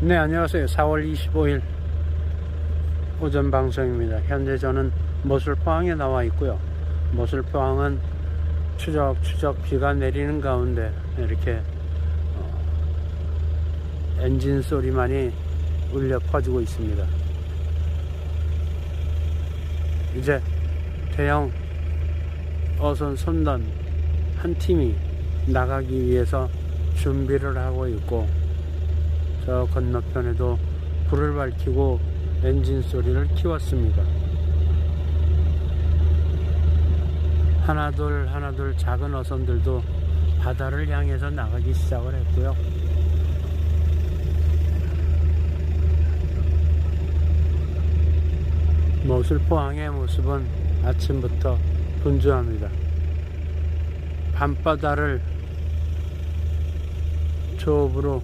네, 안녕하세요. 4월 25일 오전 방송입니다. 현재 저는 모슬포항에 나와 있고요. 모슬포항은 추적 추적 비가 내리는 가운데 이렇게 어, 엔진 소리만이 울려 퍼지고 있습니다. 이제 대형 어선 선단 한 팀이 나가기 위해서 준비를 하고 있고 저 건너편에도 불을 밝히고 엔진 소리를 키웠습니다. 하나둘 하나둘 작은 어선들도 바다를 향해서 나가기 시작을 했고요. 모슬 포항의 모습은 아침부터 분주합니다. 밤바다를 조업으로